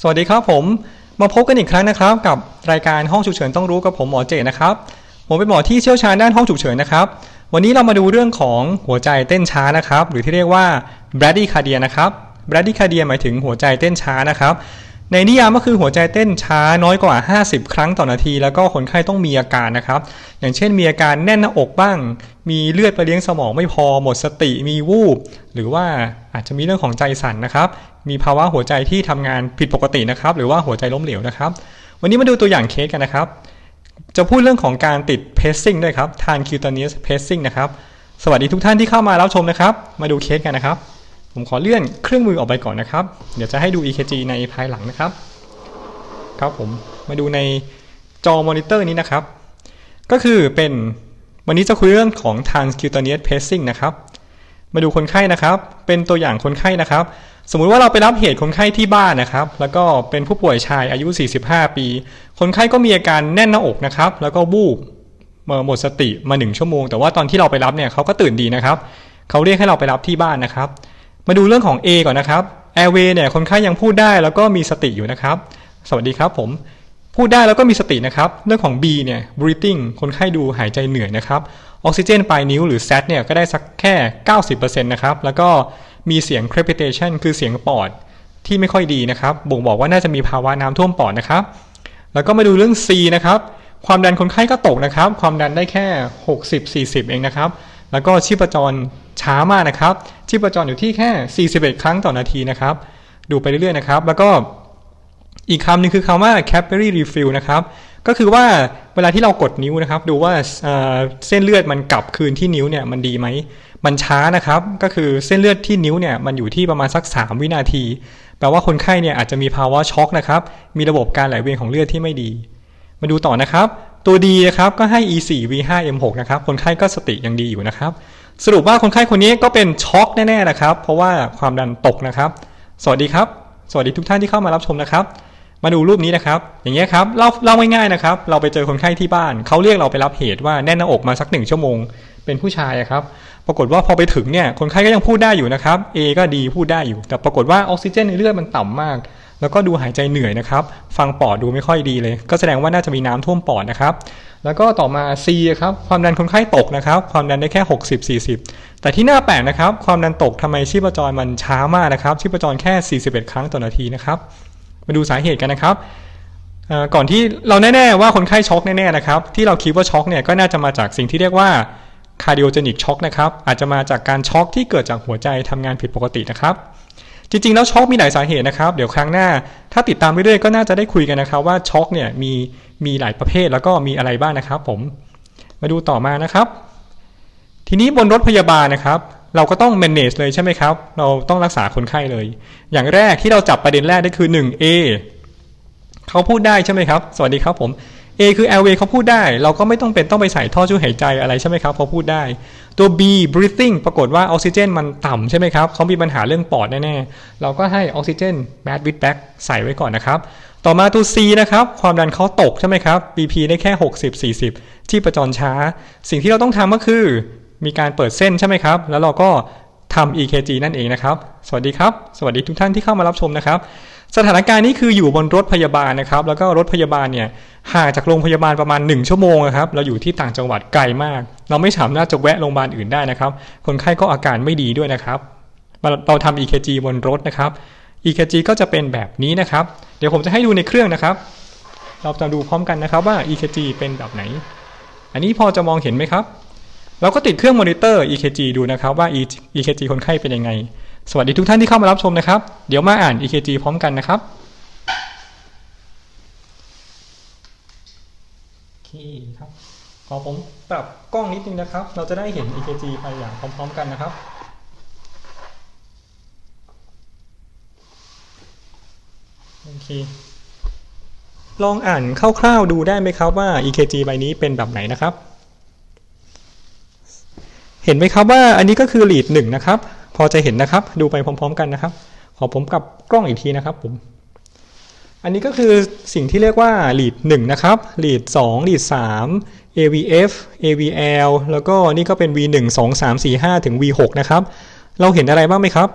สวัสดีครับผมมาพบกันอีกครั้งนะครับ กับรายการห้องฉุกเฉินต้องรู้กับผมหมอเจนะครับผมเป็นหมอที่เชี่ยวชาญด้านห้องฉุกเฉินนะครับวันนี้เรามาดูเรื่องของหัวใจเต้นช้านะครับ หรือที่เรียกว่า bradycardia นะครับ bradycardia หมายถึงหัวใจเต้นช้านะครับ ในนิยามก็คือหัวใจเต้นช้าน้อยกว่า 50 ครั้งต่อนาที แล้วก็คนไข้ต้องมีอาการนะครับ อย่างเช่นมีอาการแน่นหน้าอกบ้าง มีเลือดไปเลี้ยงสมองไม่พอหมดสติมีวูบ หรือว่าอาจจะมีเรื่องของใจสั่นนะครับ มีภาวะหัวใจที่ทำงานผิดปกตินะครับ หรือว่าหัวใจล้มเหลวนะครับ วันนี้มาดูตัวอย่างเคสกันนะครับ จะพูดเรื่องของการติดเพสซิ่งด้วยครับทานคิวตานีสเพสซิ่งนะครับสวัสดีทุกท่านที่เข้ามารับชมนะครับ มาดูเคสกันนะครับ ผมขอเลื่อนเครื่องมือออกไปก่อนนะครับ เดี๋ยวจะให้ดู EKG ในภายหลังนะครับ ครับผมมาดูในจอมอนิเตอร์นี้นะครับ ก็คือเป็นวันนี้จะคุยเรื่องของ transcutaneous pacing นะครับ มาดูคนไข้นะครับ เป็นตัวอย่างคนไข้นะครับ สมมุติว่าเราไปรับเหตุคนไข้ที่บ้านนะครับ แล้วก็เป็นผู้ป่วยชายอายุ 45 ปี คนไข้ก็มีอาการแน่นหน้าอกนะครับ แล้วก็บูบเอ่อหมดสติมา 1 ชั่วโมง แต่ว่าตอนที่เราไปรับเนี่ยเขาก็ตื่นดีนะครับ เขาเรียกให้เราไปรับที่บ้านนะครับ มาดูเรื่องของ A ก่อนนะครับ Airway เนี่ยคนไข้ยังพูดได้แล้วก็มีสติอยู่นะครับ สวัสดีครับผม พูดได้แล้วก็มีสตินะครับ เรื่องของ B เนี่ย breathing คนไข้ดูหายใจเหนื่อยนะครับออกซิเจนปลายนิ้วหรือ SAT เนี่ยก็ได้สักแค่ 90%นะครับ แล้วก็มีเสียง crepitation คือเสียงปอดที่ไม่ค่อยดีนะครับ บ่งบอกว่าน่าจะมีภาวะน้ำท่วมปอดนะครับ แล้วก็มาดูเรื่อง C นะครับ ความดันคนไข้ก็ตกนะครับ ความดันได้แค่ 60-40 เองนะครับ แล้วก็ชีพจร ช้ามากนะครับชีพจรอยู่ที่แค่ 41 ครั้งต่อนาทีนะครับ ดูไปเรื่อยๆนะครับ แล้วก็อีกคำหนึงคือคำว่า capillary refill นะครับ ก็คือว่าเวลาที่เรากดนิ้วนะครับ ดูว่าเอ่อเส้นเลือดมันกลับคืนที่นิ้วเนี่ยมันดีไหม มันช้านะครับ ก็คือเส้นเลือดที่นิ้วเนี่ยมันอยู่ที่ประมาณสัก 3 วินาที แปลว่าคนไข้เนี่ยอาจจะมีภาวะช็อกนะครับ มีระบบการไหลเวียนของเลือดที่ไม่ดี มาดูต่อนะครับ ตัวดีนะครับก็ให้ E4 V5 M6 นะครับ คนไข้ก็สติยังดีอยู่นะครับ สรุปว่าคนไข้คนนี้ก็เป็นช็อกแน่ๆนะครับ เพราะว่าความดันตกนะครับ สวัสดีครับ สวัสดีทุกท่านที่เข้ามารับชมนะครับ มาดูรูปนี้นะครับ อย่างเงี้ยครับเล่าเล่าง่ายๆนะครับ เราไปเจอคนไข้ที่บ้าน เขาเรียกเราไปรับเหตุว่าแน่นหน้าอกมาสักหนึ่งชั่วโมง เป็นผู้ชายครับ ปรากฏว่าพอไปถึงเนี่ย คนไข้ก็ยังพูดได้อยู่นะครับ A ก็ดีพูดได้อยู่ แต่ปรากฏว่าออกซิเจนในเลือดมันต่ำมาก แล้วก็ดูหายใจเหนื่อยนะครับ ฟังปอดดูไม่ค่อยดีเลย ก็แสดงว่าน่าจะมีน้ำท่วมปอดนะครับ แล้วก็ต่อมา C ครับ ความดันคนไข้ตกนะครับ ความดันได้แค่ 60 40 แต่ที่น่าแปลกนะครับ ความดันตกทำไมชีพจรมันช้ามากนะครับ ชีพจรแค่ 41 ครั้งต่อนาทีนะครับ มาดูสาเหตุกันนะครับก่อนที่เราแน่ๆว่าคนไข้ช็อกแน่ๆนะครับ ที่เราคิดว่าช็อกเนี่ยก็น่าจะมาจากสิ่งที่เรียกว่า cardiogenic shock นะครับ อาจจะมาจากการช็อกที่เกิดจากหัวใจทำงานผิดปกตินะครับ จริงๆ แล้วช็อกมีหลายสาเหตุนะครับ เดี๋ยวครั้งหน้า ถ้าติดตามไปเรื่อยๆ ก็น่าจะได้คุยกันนะครับ ว่าช็อกเนี่ยมีมีหลายประเภทแล้วก็มีอะไรบ้างนะครับ ผม มาดูต่อมานะครับ ทีนี้บนรถพยาบาลนะครับ เราก็ต้อง manage เลยใช่ไหมครับ เราต้องรักษาคนไข้เลย อย่างแรกที่เราจับประเด็นแรกได้คือ 1A เขาพูดได้ใช่ไหมครับ สวัสดีครับผม A คือ airway เขาพูดได้ เราก็ไม่ต้องเป็นต้องไปใส่ท่อช่วยหายใจอะไรใช่ไหมครับเขาพูดได้ ตัว B breathing ปรากฏว่าออกซิเจนมันต่ำใช่ไหมครับเขามีปัญหาเรื่องปอดแน่ๆ เราก็ให้ออกซิเจน mad with back ใส่ไว้ก่อนนะครับ ต่อมาตัว C นะครับ ความดันเขาตกใช่ไหมครับ BP ได้แค่ 60 40 ที่ประจรช้า สิ่งที่เราต้องทำก็คือ มีการเปิดเส้นใช่ไหมครับ แล้วเราก็ทำ EKG นั่นเองนะครับ สวัสดีครับ สวัสดีทุกท่านที่เข้ามารับชมนะครับ สถานการณ์นี้คืออยู่บนรถพยาบาลนะครับ แล้วก็รถพยาบาลเนี่ยห่างจากโรงพยาบาลประมาณ 1 ชั่วโมงนะครับ เราอยู่ที่ต่างจังหวัดไกลมาก เราไม่สามารถจะแวะโรงพยาบาลอื่นได้นะครับ คนไข้ก็อาการไม่ดีด้วยนะครับ เราทำ EKG บนรถนะครับ EKG ก็จะเป็นแบบนี้นะครับ เดี๋ยวผมจะให้ดูในเครื่องนะครับ เราจะดูพร้อมกันนะครับว่า EKG เป็นแบบไหน อันนี้พอจะมองเห็นไหมครับ เราก็ติดเครื่องมอนิเตอร์ EKG ดูนะครับว่า EKG คนไข้เป็นยังไง สวัสดีทุกท่านที่เข้ามารับชมนะครับ เดี๋ยวมาอ่าน EKG พร้อมกันนะครับ โอเคครับ ขอผมปรับกล้องนิดนึงนะครับ เราจะได้เห็น EKG ไปอย่างพร้อมๆกันนะครับโอเค ลองอ่านคร่าวๆดูได้ไหมครับว่า EKG ใบนี้เป็นแบบไหนนะครับ เห็นไหมครับว่าอันนี้ก็คือ lead หนึ่งนะครับ พอจะเห็นนะครับ ดูไปพร้อม ๆ กันนะครับ ขอผมกลับกล้องอีกทีนะครับผม อันนี้ก็คือสิ่งที่เรียกว่า lead 1นะครับ lead 2 lead 3 AVF AVL แล้วก็นี่ก็เป็น V1 2 3 4 5 ถึง V6 นะครับ เราเห็นอะไรบ้างไหมครับ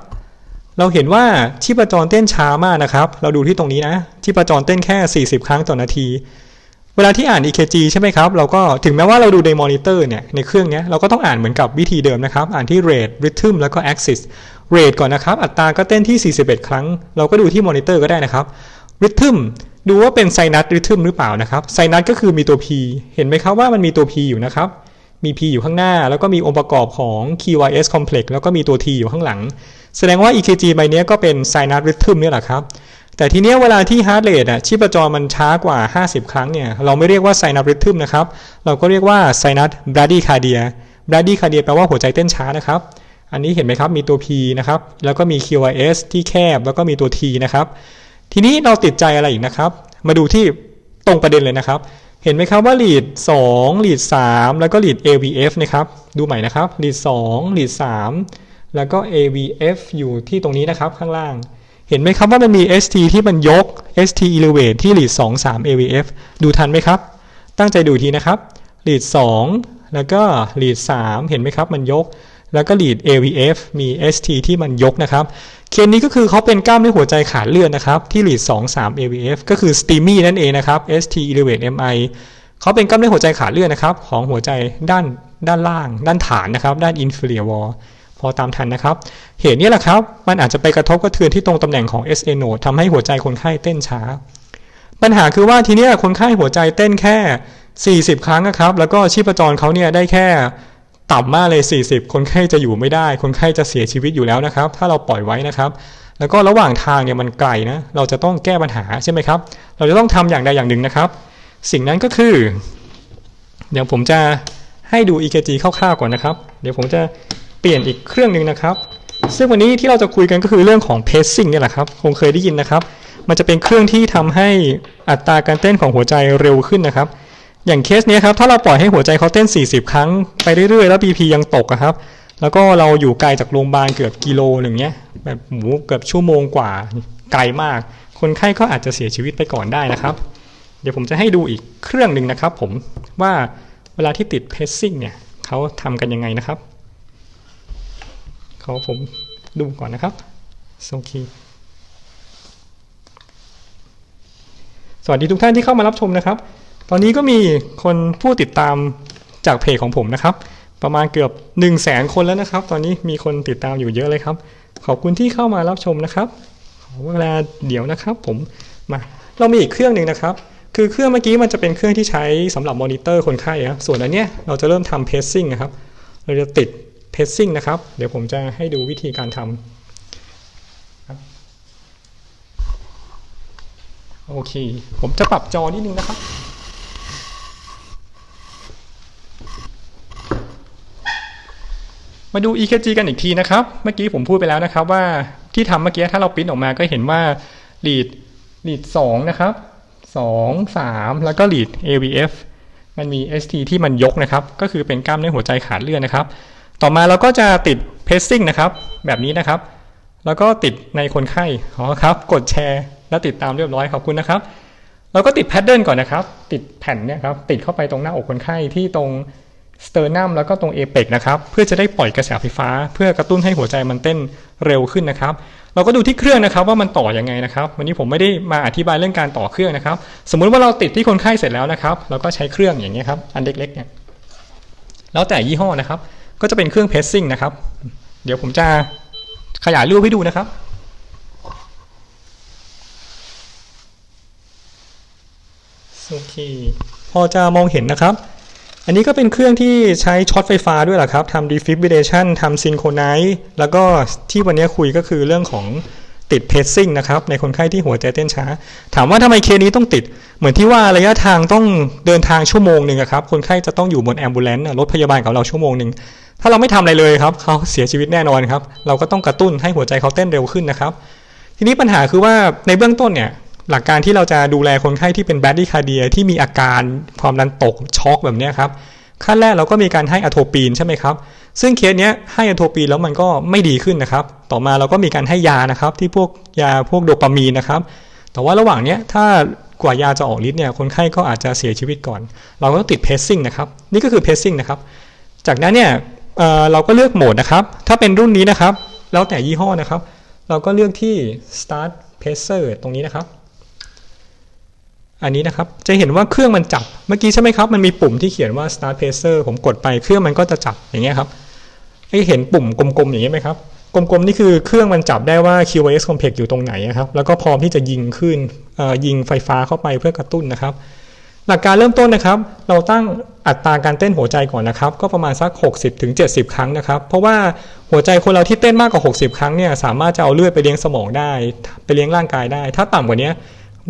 เราเห็นว่าชีพจรเต้นช้ามากนะครับ เราดูที่ตรงนี้นะชีพจรเต้นแค่ 40 ครั้งต่อนาที เวลาที่อ่าน EKG ใช่ไหมครับ เราก็ถึงแม้ว่าเราดูในมอนิเตอร์เนี่ยในเครื่องเนี้ยเราก็ต้องอ่านเหมือนกับวิธีเดิมนะครับ อ่านที่ rate rhythm แล้วก็ axis rate ก่อนนะครับ อัตราก็เต้นที่ 41 ครั้ง เราก็ดูที่มอนิเตอร์ก็ได้นะครับ rhythm ดูว่าเป็นไซนัส rhythm หรือเปล่านะครับไซนัสก็คือมีตัว P เห็นไหมครับว่ามันมีตัว P อยู่นะครับ มี P อยู่ข้างหน้า แล้วก็มีองค์ประกอบของ QRS complex แล้วก็มีตัว T อยู่ข้างหลัง แสดงว่า EKG ใบนี้ก็เป็น sinus rhythm เนี่แหละครับ แต่ทีเนี้ยเวลาที่ heart rate อะชีพจรมันช้ากว่า 50 ครั้งเนี่ย เราไม่เรียกว่า sinus rhythm นะครับ เราก็เรียกว่า sinus bradycardia bradycardia แปลว่าหัวใจเต้นช้านะครับ อันนี้เห็นไหมครับ มีตัว P นะครับ แล้วก็มี QRS ที่แคบ แล้วก็มีตัว T นะครับ ทีนี้เราติดใจอะไรอีกนะครับ มาดูที่ตรงประเด็นเลยนะครับ เห็นไหมครับว่า lead 2 lead 3 แล้วก็ lead AVF นะครับ ดูใหม่นะครับ lead 2 lead 3 แล้วก็ AVF อยู่ที่ตรงนี้นะครับข้างล่าง เห็นไหมครับว่ามันมี ST ที่มันยก ST elevate ที่ lead 2 3 AVF ดูทันไหมครับ ตั้งใจดูทีนะครับ lead 2 แล้วก็ lead 3 เห็นไหมครับ มันยก แล้วก็ lead AVF มี ST ที่มันยกนะครับ เคสนี้ก็คือเขาเป็นกล้ามเนื้อหัวใจขาดเลือดนะครับ ที่ lead 2 3 AVF ก็คือ STEMI นั่นเองนะครับ ST elevate MI เขาเป็นกล้ามเนื้อหัวใจขาดเลือดนะครับ ของหัวใจด้านด้านล่าง ด้านฐานนะครับ ด้าน inferior wall พอตามทันนะครับ เหตุนี้แหละครับ มันอาจจะไปกระทบกระเทือนที่ตรงตำแหน่งของ SA node ทำให้หัวใจคนไข้เต้นช้า ปัญหาคือว่าทีนี้คนไข้หัวใจเต้นแค่ 40 ครั้งนะครับ แล้วก็ชีพจรเขาเนี่ยได้แค่ต่ำมากเลย 40 คนไข้จะอยู่ไม่ได้ คนไข้จะเสียชีวิตอยู่แล้วนะครับ ถ้าเราปล่อยไว้นะครับ แล้วก็ระหว่างทางเนี่ยมันไกลนะ เราจะต้องแก้ปัญหาใช่ไหมครับ เราจะต้องทำอย่างใดอย่างหนึ่งนะครับ สิ่งนั้นก็คือ เดี๋ยวผมจะให้ดู EKG คร่าวๆก่อนนะครับ เดี๋ยวผมจะ เปลี่ยนอีกเครื่องหนึ่งนะครับ ซึ่งวันนี้ที่เราจะคุยกันก็คือเรื่องของ pacing เนี่ยแหละครับ คงเคยได้ยินนะครับ มันจะเป็นเครื่องที่ทำให้อัตราการเต้นของหัวใจเร็วขึ้นนะครับ อย่างเคสเนี้ยครับ ถ้าเราปล่อยให้หัวใจเขาเต้น 40 ครั้งไปเรื่อยๆ แล้ว BP ยังตกอะครับ แล้วก็เราอยู่ไกลจากโรงพยาบาลเกือบกิโลหนึ่งเนี้ย แบบหมูเกือบชั่วโมงกว่า ไกลมาก คนไข้ก็อาจจะเสียชีวิตไปก่อนได้นะครับ เดี๋ยวผมจะให้ดูอีกเครื่องหนึ่งนะครับ ผมว่าเวลาที่ติด pacing เนี่ยเขาทำกันยังไงนะครับ ขาผมดูก่อนนะครับโอเคสวัสดีทุกท่านที่เข้ามารับชมนะครับ ตอนนี้ก็มีคนผู้ติดตามจากเพจของผมนะครับ ประมาณเกือบ 1 0 0 0 0แสนคนแล้วนะครับ ตอนนี้มีคนติดตามอยู่เยอะเลยครับ ขอบคุณที่เข้ามารับชมนะครับ ขอเวลาเดี๋ยวนะครับ ผมมาเรามีอีกเครื่องหนึ่งนะครับ คือเครื่องเมื่อกี้มันจะเป็นเครื่องที่ใช้สำหรับมอนิเตอร์คนไข้ครับส่วนอันเนี้ยเราจะเริ่มทำเพสซิ่งนะครับ เราจะติด เพสซิ่งนะครับ เดี๋ยวผมจะให้ดูวิธีการทำโอเค ผมจะปรับจอนิดนึงนะครับมาดู EKG กันอีกทีนะครับ เมื่อกี้ผมพูดไปแล้วนะครับว่าที่ทำเมื่อกี้ถ้าเราปริ้นออกมาก็เห็นว่า lead lead 2นะครับ2 3 แล้วก็ lead AVF มันมี ST ที่มันยกนะครับ ก็คือเป็นกล้ามเนื้อหัวใจขาดเลือดนะครับ ต่อมาเราก็จะติด pacing นะครับ แบบนี้นะครับ แล้วก็ติดในคนไข้อ๋อครับ กดแชร์แล้วติดตามเรียบร้อยขอบคุณนะครับ เราก็ติดแพทเทิร์นก่อนนะครับ ติดแผ่นเนี่ยครับ ติดเข้าไปตรงหน้าอกคนไข้ที่ตรงสเตอร์นัมแล้วก็ตรงเอเปกนะครับ เพื่อจะได้ปล่อยกระแสไฟฟ้า เพื่อกระตุ้นให้หัวใจมันเต้นเร็วขึ้นนะครับ เราก็ดูที่เครื่องนะครับว่ามันต่อยังไงนะครับ วันนี้ผมไม่ได้มาอธิบายเรื่องการต่อเครื่องนะครับ สมมุติว่าเราติดที่คนไข้เสร็จแล้วนะครับ เราก็ใช้เครื่องอย่างเงี้ยครับ อันเล็กๆเนี่ย แล้วแต่ยี่ห้อนะครับ ก็จะเป็นเครื่องเพสซิ่งนะครับ เดี๋ยวผมจะขยายรูปให้ดูนะครับโอเคพอจะมองเห็นนะครับ อันนี้ก็เป็นเครื่องที่ใช้ช็อตไฟฟ้าด้วยแหละครับทำ defibrillation ทำ synchronize แล้วก็ที่วันนี้คุยก็คือเรื่องของ ติด pacing นะครับในคนไข้ที่หัวใจเต้นช้า ถามว่าทำไมเคนี้ต้องติด เหมือนที่ว่าระยะทางต้องเดินทางชั่วโมงหนึ่งครับคนไข้จะต้องอยู่บน ambulance อะรถพยาบาลกับเราชั่วโมงหนึ่งถ้าเราไม่ทำอะไรเลยครับเขาเสียชีวิตแน่นอนครับ เราก็ต้องกระตุ้นให้หัวใจเขาเต้นเร็วขึ้นนะครับ ทีนี้ปัญหาคือว่าในเบื้องต้นเนี่ยหลักการที่เราจะดูแลคนไข้ที่เป็นแบดดี้คาเดียที่มีอาการความดันตกช็อกแบบนี้ครับ ขั้นแรกเราก็มีการให้อะโทปีนใช่ไหมครับ ซึ่งเคสเนี้ยให้อะโทปีนแล้วมันก็ไม่ดีขึ้นนะครับ ต่อมาเราก็มีการให้ยานะครับ ที่พวกยาพวกโดปามีนนะครับ แต่ว่าระหว่างเนี้ยถ้ากว่ายาจะออกฤทธิ์เนี่ยคนไข้ก็อาจจะเสียชีวิตก่อน เราก็ติดเพสซิ่งนะครับ นี่ก็คือเพสซิ่งนะครับ จากนั้นเนี่ยเออเราก็เลือกโหมดนะครับ ถ้าเป็นรุ่นนี้นะครับ แล้วแต่ยี่ห้อนะครับ เราก็เลือกที่ start pacer ตรงนี้นะครับ อันนี้นะครับ จะเห็นว่าเครื่องมันจับ เมื่อกี้ใช่ไหมครับ มันมีปุ่มที่เขียนว่า start pacer ผมกดไปเครื่องมันก็จะจับอย่างเงี้ยครับให้เห็นปุ่มกลมๆอย่างนี้ยไหมครับ กลมๆนี่คือเครื่องมันจับได้ว่า QoS complex อยู่ตรงไหนนะครับ แล้วก็พร้อมที่จะยิงขึ้นยิงไฟฟ้าเข้าไปเพื่อกระตุ้นนะครับ หลักการเริ่มต้นนะครับ เราตั้งอัตราการเต้นหัวใจก่อนนะครับ ก็ประมาณสัก 60ถึง70 ครั้งนะครับ เพราะว่าหัวใจคนเราที่เต้นมากกว่า 60 ครั้งเนี่ยสามารถจะเอาเลือดไปเลี้ยงสมองได้ ไปเลี้ยงร่างกายได้ ถ้าต่ำกว่านี้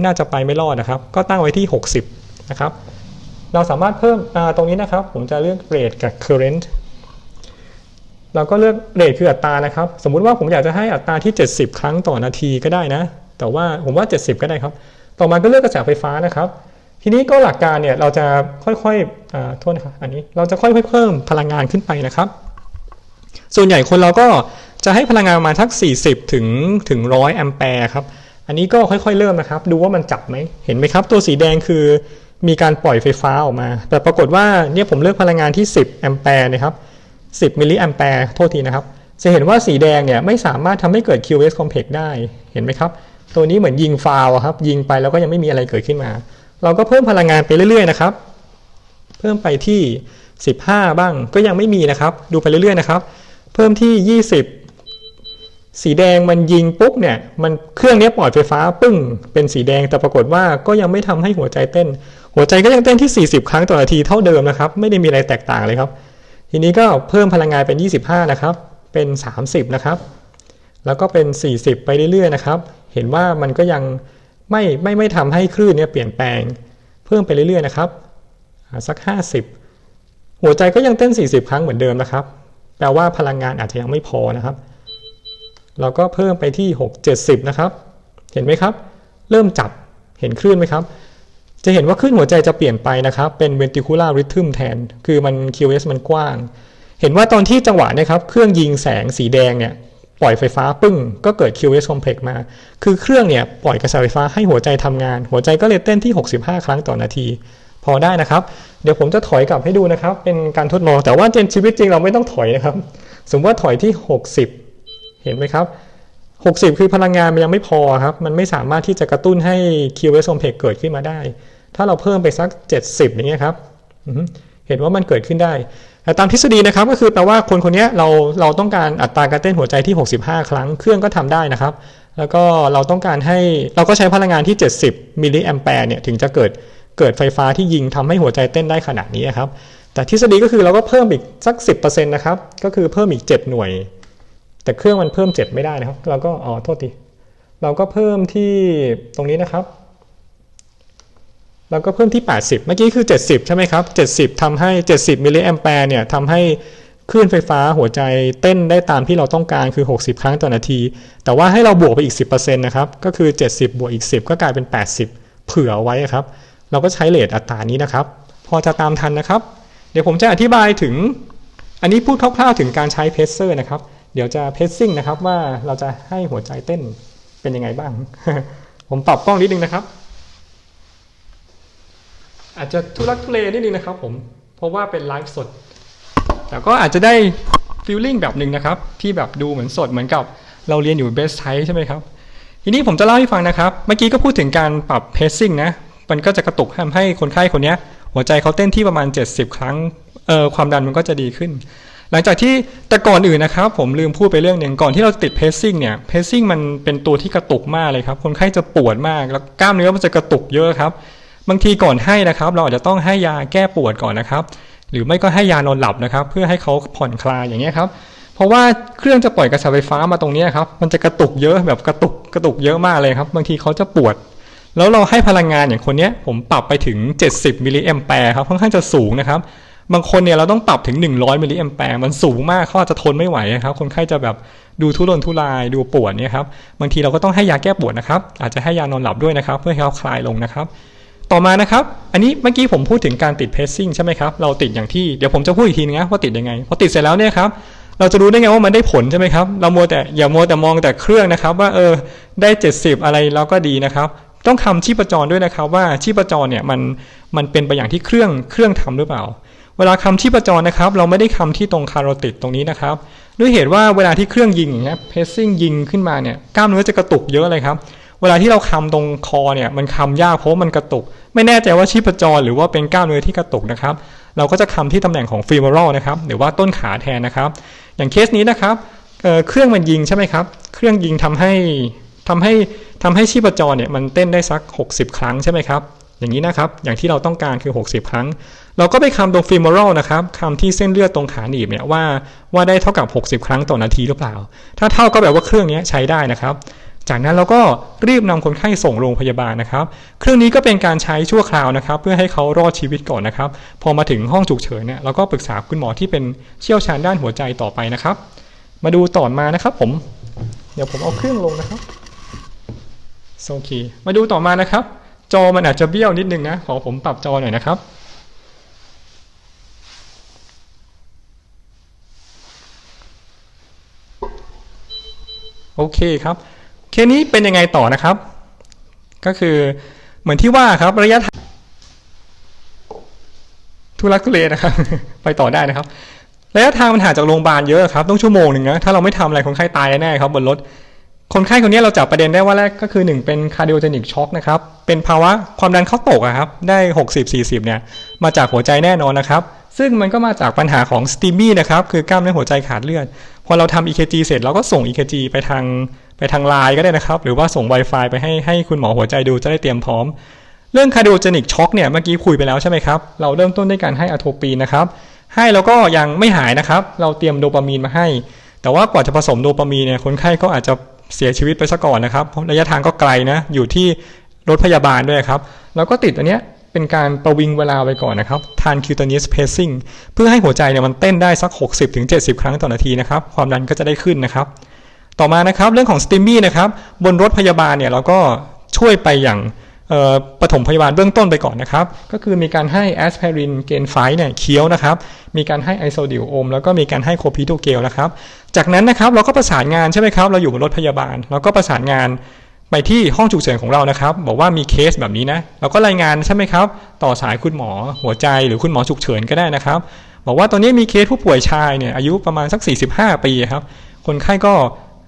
น่าจะไปไม่รอดนะครับ ก็ตั้งไว้ที่ 60 นะครับ เราสามารถเพิ่มตรงนี้นะครับ ผมจะเลือกเรทกับ current เราก็เลือกเรทคืออัตรานะครับ สมมุติว่าผมอยากจะให้อัตราที่ 70 ครั้งต่อนาทีก็ได้นะ แต่ว่าผมว่า 70 ก็ได้ครับ ต่อมาก็เลือกกระแสไฟฟ้านะครับ ทีนี้ก็หลักการเนี่ยเราจะค่อยๆโทษนะครับอันนี้เราจะค่อยๆเพิ่มพลังงานขึ้นไปนะครับ ส่วนใหญ่คนเราก็จะให้พลังงานประมาณทัก 40 ถึงถึง 100 แอมแปร์ครับ อันนี้ก็ค่อยๆเริ่มนะครับ ดูว่ามันจับไหมเห็นไหมครับ ตัวสีแดงคือมีการปล่อยไฟฟ้าออกมา แต่ปรากฏว่าเนี่ยผมเลือกพลังงานที่ 10 แอมแปร์นะครับ 10 มิลลิแอมแปร์โทษทีนะครับ จะเห็นว่าสีแดงเนี่ยไม่สามารถทำให้เกิด QS complex ได้เห็นไหมครับ ตัวนี้เหมือนยิงฟาวครับ ยิงไปแล้วก็ยังไม่มีอะไรเกิดขึ้นมา เราก็เพิ่มพลังงานไปเรื่อยๆนะครับ เพิ่มไปที่ 15 บ้างก็ยังไม่มีนะครับ ดูไปเรื่อยๆนะครับ เพิ่มที่ 20 สีแดงมันยิงปุ๊บเนี่ยมันเครื่องนี้ปล่อยไฟฟ้าปึ้ง เป็นสีแดงแต่ปรากฏว่าก็ยังไม่ทำให้หัวใจเต้น หัวใจก็ยังเต้นที่ 40 ครั้งต่อนาทีเท่าเดิมนะครับ ไม่ได้มีอะไรแตกต่างเลยครับ ทีนี้ก็เพิ่มพลังงานเป็น 25 นะครับ เป็น 30 นะครับ แล้วก็เป็น 40 ไปเรื่อยๆนะครับ เห็นว่ามันก็ยังไม่ไม่ไม่ทำให้คลื่นเนี่ยเปลี่ยนแปลง เพิ่มไปเรื่อยๆนะครับสัก 50 หัวใจก็ยังเต้น 40 ครั้งเหมือนเดิมนะครับ แปลว่าพลังงานอาจจะยังไม่พอนะครับ เราก็เพิ่มไปที่ 6 70 นะครับ เห็นไหมครับ เริ่มจับเห็นคลื่นไหมครับ จะเห็นว่าคลื่นหัวใจจะเปลี่ยนไปนะครับ เป็น ventricular rhythm แทน คือมัน QS มันกว้าง เห็นว่าตอนที่จังหวะนี่ยครับเครื่องยิงแสงสีแดงเนี่ยปล่อยไฟฟ้าปึ้ง ก็เกิด QS complex มา คือเครื่องเนี่ยปล่อยกระแสไฟฟ้าให้หัวใจทำงาน หัวใจก็เลยเต้นที่ 65 ครั้งต่อนาที พอได้นะครับ เดี๋ยวผมจะถอยกลับให้ดูนะครับ เป็นการทดลอง แต่ว่าในชีวิตจริงเราไม่ต้องถอยนะครับ สมมติว่าถอยที่ 60 เห็นไหมครับ 60 คือพลังงานมันยังไม่พอครับ มันไม่สามารถที่จะกระตุ้นให้ QS complex เกิดขึ้นมาได้ ถ้าเราเพิ่มไปสัก 70 อย่างเงี้ยครับ เห็นว่ามันเกิดขึ้นได้แต่ตามทฤษฎีนะครับก็คือแปลว่าคนคนนี้เราเราต้องการอัตราการเต้นหัวใจที่ 65 ครั้ง เครื่องก็ทำได้นะครับ แล้วก็เราต้องการให้เราก็ใช้พลังงานที่ 70 มิลลิแอมแปร์เนี่ยถึงจะเกิดเกิดไฟฟ้าที่ยิงทำให้หัวใจเต้นได้ขนาดนี้ครับ แต่ทฤษฎีก็คือเราก็เพิ่มอีกสัก 10%นะครับ ก็คือเพิ่มอีก 7 หน่วย แต่เครื่องมันเพิ่ม7ไม่ได้นะครับ เราก็อ๋อโทษทีเราก็เพิ่มที่ตรงนี้นะครับ เราก็เพิ่มที่ 80 เมื่อกี้คือ 70 ใช่ไหมครับ 70ทำให้ 70มิลลิแอมแปร์เนี่ยทำให้คลื่นไฟฟ้าหัวใจเต้นได้ตามที่เราต้องการคือ 60 ครั้งต่อนาที แต่ว่าให้เราบวกไปอีก 10%นะครับ ก็คือ 70 บวกอีก 10 ก็กลายเป็น 80 เผื่อไว้ครับ เราก็ใช้เลทอัตรานี้นะครับ พอจะตามทันนะครับ เดี๋ยวผมจะอธิบายถึง อันนี้พูดคร่าวๆถึงการใช้เพสเซอร์นะครับ เดี๋ยวจะเพสซิ่งนะครับว่าเราจะให้หัวใจเต้นเป็นยังไงบ้าง ผมปรับกล้องนิดนึงนะครับ อาจจะทุลักทุเลนิดนึงนะครับ ผมเพราะว่าเป็นไลฟ์สด แต่ก็อาจจะได้ฟีลลิ่งแบบหนึ่งนะครับ ที่แบบดูเหมือนสดเหมือนกับเราเรียนอยู่เบสไทใช่ไหมครับ ทีนี้ผมจะเล่าให้ฟังนะครับ เมื่อกี้ก็พูดถึงการปรับเพสซิ่งนะ มันก็จะกระตุกทำให้คนไข้คนนี้หัวใจเขาเต้นที่ประมาณ 70 ครั้งเออความดันมันก็จะดีขึ้น หลังจากที่แต่ก่อนอื่นนะครับ ผมลืมพูดไปเรื่องหนึ่งก่อนที่เราติดเพสซิ่งเนี่ยเพสซิ่งมันเป็นตัวที่กระตุกมากเลยครับ คนไข้จะปวดมากแล้วกล้ามเนื้อมันจะกระตุกเยอะครับ บางทีก่อนให้นะครับ เราอาจจะต้องให้ยาแก้ปวดก่อนนะครับ หรือไม่ก็ให้ยานอนหลับนะครับ เพื่อให้เขาผ่อนคลายอย่างเงี้ยครับเพราะว่าเครื่องจะปล่อยกระแสไฟฟ้ามาตรงนี้ครับมันจะกระตุกเยอะแบบกระตุกกระตุกเยอะมากเลยครับ บางทีเขาจะปวดแล้วเราให้พลังงานอย่างคนเนี้ยผมปรับไปถึง 70มิลลิแอมแปร์ครับค่อนข้างจะสูงนะครับ บางคนเนี่ยเราต้องปรับถึง 100มิลลิแอมแปร์มันสูงมากเขาอาจจะทนไม่ไหวครับ คนไข้จะแบบดูทุรนทุรายดูปวดเนี่ยครับบางทีเราก็ต้องให้ยาแก้ปวดนะครับ อาจจะให้ยานอนหลับด้วยนะครับ เพื่อให้เขาคลายลงนะครับ ต่อมานะครับ อันนี้เมื่อกี้ผมพูดถึงการติดเพสซิ่งใช่ไหมครับเราติดอย่างที่เดี๋ยวผมจะพูดอีกทีนึงนะว่าติดยังไงพอติดเสร็จแล้วเนี่ยครับเราจะรู้ได้ไงว่ามันได้ผลใช่ไหมครับ เราโมวแต่อย่าโมวแต่มองแต่เครื่องนะครับ ว่าเออได้ 70 อะไรแล้วก็ดีนะครับ ต้องคำชีพจรด้วยนะครับ ว่าชีพจรเนี่ยมันมันเป็นไปอย่างที่เครื่องเครื่องทำหรือเปล่า เวลาคำชีพจรนะครับ เราไม่ได้คำที่ตรงคาร์ติดตรงนี้นะครับ ด้วยเหตุว่าเวลาที่เครื่องยิงอย่างเงี้ยเพสซิ่งยิงขึ้นมาเนี่ยกล้ามเนื้อจะกระตุกเยอะเลยครับเวลาที่เราคำตรงคอเนี่ยมันคำยากเพราะมันกระตุก ไม่แน่ใจว่าชีพจรหรือว่าเป็นกล้ามเนื้อที่กระตุกนะครับ เราก็จะคำที่ตำแหน่งของฟีมอรัลนะครับหรือว่าต้นขาแทนนะครับ อย่างเคสนี้นะครับเเครื่องมันยิงใช่ไหมครับ เครื่องยิงทำให้ทำให้ทำให้ชีพจรเนี่ยมันเต้นได้สัก 60 ครั้งใช่ไหมครับอย่างนี้นะครับอย่างที่เราต้องการคือ 60 ครั้ง เราก็ไปคำตรงฟีมอรัลนะครับคำที่เส้นเลือดตรงขาหนีบเนี่ยว่าว่าได้เท่ากับ 60 ครั้งต่อนาทีหรือเปล่า ถ้าเท่าก็แบบว่าเครื่องนี้ใช้ได้นะครับ จากนั้นเราก็รีบนำคนไข้ส่งโรงพยาบาลนะครับ เครื่องนี้ก็เป็นการใช้ชั่วคราวนะครับ เพื่อให้เขารอดชีวิตก่อนนะครับ พอมาถึงห้องฉุกเฉินเนี่ยเราก็ปรึกษาคุณหมอที่เป็นเชี่ยวชาญด้านหัวใจต่อไปนะครับ มาดูต่อมานะครับผม เดี๋ยวผมเอาเครื่องลงนะครับโอเคมาดูต่อมานะครับ จอมันอาจจะเบี้ยวนิดนึงนะขอผมปรับจอหน่อยนะครับ โอเคครับเคนี้เป็นยังไงต่อนะครับ ก็คือเหมือนที่ว่าครับระยะทางทุลักทุเลนะครับ ไปต่อได้นะครับระยะทางมันห่างจากโรงพยาบาลเยอะครับต้องชั่วโมงหนึ่งนะถ้าเราไม่ทำอะไรคนไข้ตายแน่ครับบนรถคนไข้คนนี้เราจับประเด็นได้ว่าแรกก็คือ 1 เป็นคาร์ดิโอเจนิกช็อกนะครับ เป็นภาวะความดันเขาตกอะครับ ได้ 60-40 เนี่ย มาจากหัวใจแน่นอนนะครับ ซึ่งมันก็มาจากปัญหาของสตีมี่นะครับ คือกล้ามเนื้อหัวใจขาดเลือด อเราทำ EKG เสร็จเราก็ส่ง EKG ไปทางไปทางไลน์ก็ได้นะครับ หรือว่าส่ง Wi-Fi ไปให้ให้คุณหมอหัวใจดูจะได้เตรียมพร้อม เรื่องคาร์ดิโอเจนิกช็อกเนี่ยเมื่อกี้คุยไปแล้วใช่ไหมครับ เราเริ่มต้นด้วยการให้อะโทปีนนะครับ ให้แล้วก็ยังไม่หายนะครับ เราเตรียมโดปามีนมาให้ แต่ว่ากว่าจะผสมโดปามีนเนี่ยคนไข้ก็อาจจะเสียชีวิตไปซะก่อนนะครับระระยะทางก็ไกลนะอยู่ที่รถพยาบาลด้วยครับ แล้วก็ติดอันเนี้ย เป็นการประวิงเวลาไปก่อนนะครับทานคิวตานิสเพซซิ่งเพื่อให้หัวใจเนี่ยมันเต้นได้สัก 60-70 ครั้งต่อนาทีนะครับ ความดันก็จะได้ขึ้นนะครับ ต่อมานะครับเรื่องของสติมมี่นะครับบนรถพยาบาลเนี่ยเราก็ช่วยไปอย่างปฐมพยาบาลเบื้องต้นไปก่อนนะครับ ก็คือมีการให้แอสไพรินเกนไฟเนี่ยเคี้ยวนะครับ มีการให้ไอโซดิลโอมแล้วก็มีการให้โคพิโตเกลนะครับ จากนั้นนะครับเราก็ประสานงานใช่ไหมครับ เราอยู่บนรถพยาบาล เราก็ประสานงาน ไปที่ห้องฉุกเฉินของเรานะครับ บอกว่ามีเคสแบบนี้นะเราก็รายงานใช่ไหมครับ ต่อสายคุณหมอหัวใจหรือคุณหมอฉุกเฉินก็ได้นะครับ บอกว่าตอนนี้มีเคสผู้ป่วยชายเนี่ยอายุประมาณสัก 45 ปีครับ คนไข้ก็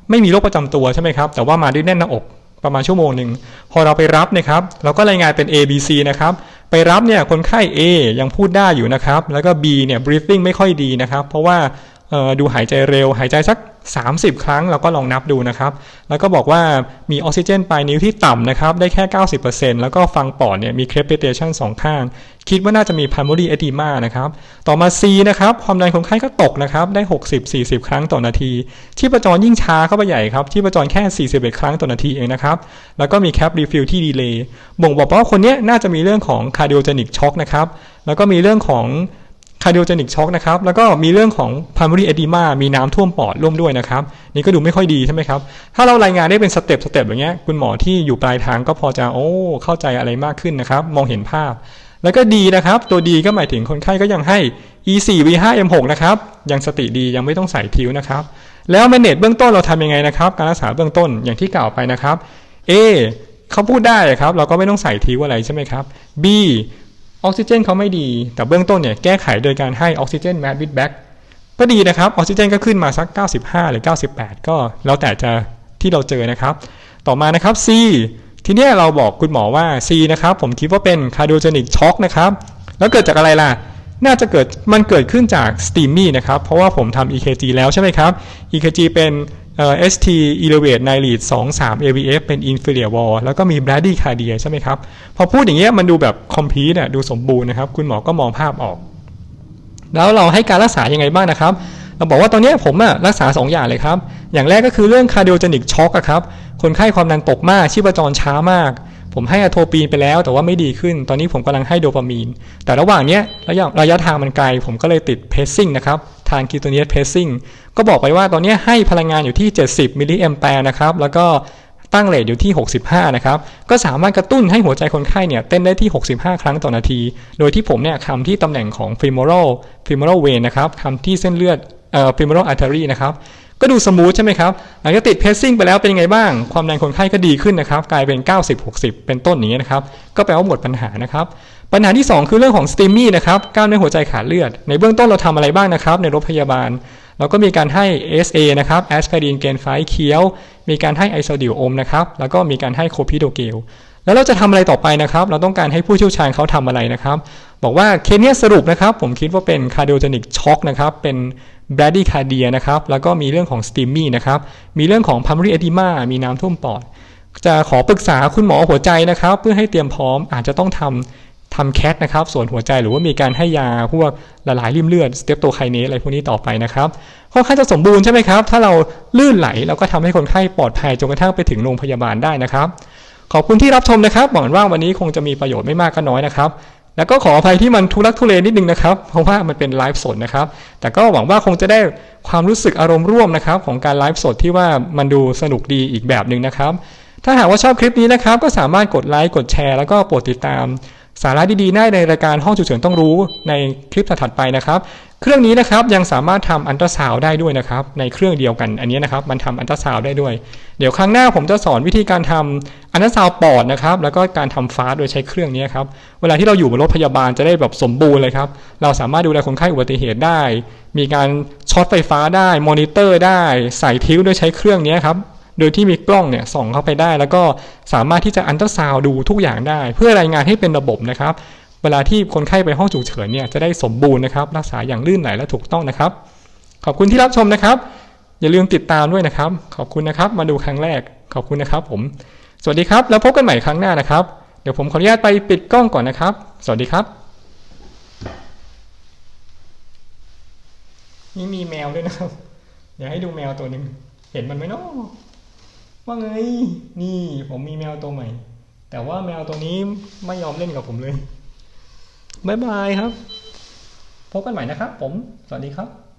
ไม่มีโรคประจำตัวใช่ไหมครับ แต่ว่ามาด้วยแน่นหน้าอกประมาณชั่วโมงหนึ่งพอเราไปรับนะครับ เราก็รายงานเป็น A B C นะครับ ไปรับเนี่ยคนไข้ A ยังพูดได้อยู่นะครับ แล้วก็ B เนี่ย breathing ไม่ค่อยดีนะครับ เพราะว่าดูหายใจเร็ว หายใจสัก 30 ครั้งเราก็ลองนับดูนะครับ แล้วก็บอกว่ามีออกซิเจนปลายนิ้วที่ต่ำนะครับ ได้แค่ 90%แล้วก็ฟังปอดเนี่ยมี crepitation สองข้าง คิดว่าน่าจะมี pulmonary edema นะครับ ต่อมา C นะครับ ความดันคนไข้ก็ตกนะครับ ได้ 60-40 ครั้งต่อนาที ชีพจรยิ่งช้าเข้าไปใหญ่ครับ ชีพจรแค่ 41 ครั้งต่อนาทีเองนะครับ แล้วก็มี cap refill ที่ดีเลย์บ่งบอกว่าคนนี้น่าจะมีเรื่องของ cardiogenic shock นะครับ แล้วก็มีเรื่องของ คาร์ดิโอเจนิกช็อกนะครับ แล้วก็มีเรื่องของ primary edema มีน้ำท่วมปอดร่วมด้วยนะครับ นี่ก็ดูไม่ค่อยดีใช่ไหมครับ ถ้าเรารายงานได้เป็นสเต็ปสเต็ปอย่างเงี้ย คุณหมอที่อยู่ปลายทางก็พอจะโอ้เข้าใจอะไรมากขึ้นนะครับ มองเห็นภาพ แล้วก็ดีนะครับ ตัวดีก็หมายถึงคนไข้ก็ยังให้ E4 V5 M6 นะครับ ยังสติดียังไม่ต้องใส่ทิวนะครับ แล้วแมเนจเบื้องต้นเราทำยังไงนะครับ การรักษาเบื้องต้นอย่างที่กล่าวไปนะครับ A เขาพูดได้ครับ เราก็ไม่ต้องใส่ทิวอะไรใช่ไหมครับ B ออกซิเจนเขาไม่ดี แต่เบื้องต้นเนี่ยแก้ไขโดยการให้ออกซิเจนแมดวิดแบ็กก็ดีนะครับออกซิเจนก็ขึ้นมาสัก 95 หรือ 98 ก็แล้วแต่จะที่เราเจอนะครับ ต่อมานะครับ C ทีเนี้ยเราบอกคุณหมอว่า C นะครับผมคิดว่าเป็นคาร์ดิโอเจนิกช็อกนะครับแล้วเกิดจากอะไรล่ะ น่าจะเกิดมันเกิดขึ้นจากสตีมี่นะครับเพราะว่าผมทำ EKG แล้วใช่ไหมครับ EKG เป็น เอ่อ ST elevate nilid 23 AVF เป็น inferior wall แล้วก็มี bradycardia ใช่ไหมครับ พอพูดอย่างเงี้ยมันดูแบบ complete อะดูสมบูรณ์นะครับ คุณหมอก็มองภาพออก แล้วเราให้การรักษายังไงบ้างนะครับ เราบอกว่าตอนนี้ผมอะรักษา 2 อย่างเลยครับ อย่างแรกก็คือเรื่อง cardiogenic shock อะครับ คนไข้ความดันตกมาก ชีพจรช้ามาก ผมให้อะโทปีนไปแล้ว แต่ว่าไม่ดีขึ้น ตอนนี้ผมกำลังให้โดปามีน แต่ระหว่างเนี้ยระยะระยะทางมันไกล ผมก็เลยติดเพสซิ่งนะครับ ทานคีโตเนียสเพสซิ่ง ก็บอกไปว่าตอนนี้ให้พลังงานอยู่ที่ 70 มิลลิแอมแปร์นะครับ แล้วก็ตั้งเรทอยู่ที่ 65 นะครับ ก็สามารถกระตุ้นให้หัวใจคนไข้เนี่ยเต้นได้ที่ 65 ครั้งต่อนาที โดยที่ผมเนี่ยคำที่ตำแหน่งของ femoral femoral vein นะครับคำที่เส้นเลือดเอ่อ femoral artery นะครับ ก็ดูสมูทใช่ไหมครับ หลังจากติดเพสซิ่งไปแล้วเป็นยังไงบ้าง ความดันคนไข้ก็ดีขึ้นนะครับ กลายเป็น 90-60 เป็นต้นอย่างนี้ยนะครับ ก็แปลว่าหมดปัญหานะครับ ปัญหาที่ 2 คือเรื่องของสตีมี่นะครับ กล้ามเนื้อหัวใจขาดเลือด ในเบื้องต้นเราทำอะไรบ้างนะครับ ในรถพยาบาล แล้วก็มีการให้ SA นะครับแอสไพรินเกนไฟเคียว มีการให้ไอโซดิลโอมนะครับ แล้วก็มีการให้โคพิโดเกล แล้วเราจะทำอะไรต่อไปนะครับ เราต้องการให้ผู้เชี่ยวชาญเขาทำอะไรนะครับ บอกว่าเคสเนี้ยสรุปนะครับ ผมคิดว่าเป็นคาร์ดิโอเจนิกช็อกนะครับ เป็นแบรดี้คาเดียนะครับ แล้วก็มีเรื่องของสตีมมี่นะครับ มีเรื่องของพัมรีเอดิมามีน้ำท่วมปอด จะขอปรึกษาคุณหมอหัวใจนะครับ เพื่อให้เตรียมพร้อมอาจจะต้องทำ ทำแคทนะครับส่วนหัวใจหรือว่ามีการให้ยาพวกละลายริ่มเลือดสเตปโตไคเนสอะไรพวกนี้ต่อไปนะครับค่อนข้างจะสมบูรณ์ใช่ไหมครับ ถ้าเราลื่นไหลเราก็ทำให้คนไข้ปลอดภัยจนกระทั่งไปถึงโรงพยาบาลได้นะครับ ขอบคุณที่รับชมนะครับหวังว่าวันนี้คงจะมีประโยชน์ไม่มากก็น้อยนะครับ แล้วก็ขออภัยที่มันทุลักทุเลนิดนึงนะครับเพราะว่ามันเป็นไลฟ์สดนะครับ แต่ก็หวังว่าคงจะได้ความรู้สึกอารมณ์ร่วมนะครับ ของการไลฟ์สดที่ว่ามันดูสนุกดีอีกแบบหนึ่งนะครับถ้าหากว่าชอบคลิปนี้นะครับ ก็สามารถกดไลค์กดแชร์แล้วก็โปรดติดตาม สาระดีๆได้ในรายการห้องฉุกเฉินต้องรู้ในคลิปถัดไปนะครับ เครื่องนี้นะครับยังสามารถทำอันตราซาวได้ด้วยนะครับ ในเครื่องเดียวกันอันนี้นะครับ มันทำอันตราซาวได้ด้วย เดี๋ยวครั้งหน้าผมจะสอนวิธีการทำอันตราซาวปอดนะครับ แล้วก็การทำฟ้าโดยใช้เครื่องนี้ครับ เวลาที่เราอยู่บนรถพยาบาลจะได้แบบสมบูรณ์เลยครับ เราสามารถดูแลคนไข้อุบัติเหตุได้ มีการช็อตไฟฟ้าได้ มอนิเตอร์ได้ ใส่ทิ้วโดยใช้เครื่องนี้ครับ โดยที่มีกล้องเนี่ยส่องเข้าไปได้ แล้วก็สามารถที่จะอันตราซาวด์ดูทุกอย่างได้ เพื่อรายงานให้เป็นระบบนะครับ เวลาที่คนไข้ไปห้องฉุกเฉินเนี่ยจะได้สมบูรณ์นะครับ รักษาอย่างลื่นไหลและถูกต้องนะครับ ขอบคุณที่รับชมนะครับ อย่าลืมติดตามด้วยนะครับ ขอบคุณนะครับ มาดูครั้งแรก ขอบคุณนะครับ ผม สวัสดีครับ แล้วพบกันใหม่ครั้งหน้านะครับ เดี๋ยวผมขออนุญาตไปปิดกล้องก่อนนะครับ สวัสดีครับ นี่มีแมวด้วยนะครับเดี๋ยวให้ดูแมวตัวหนึ่งเห็นมันไหมเนาะ ว่าไงนี่ผมมีแมวตัวใหม่ แต่ว่าแมวตัวนี้ไม่ยอมเล่นกับผมเลยบายบายครับ พบกันใหม่นะครับผม สวัสดีครับ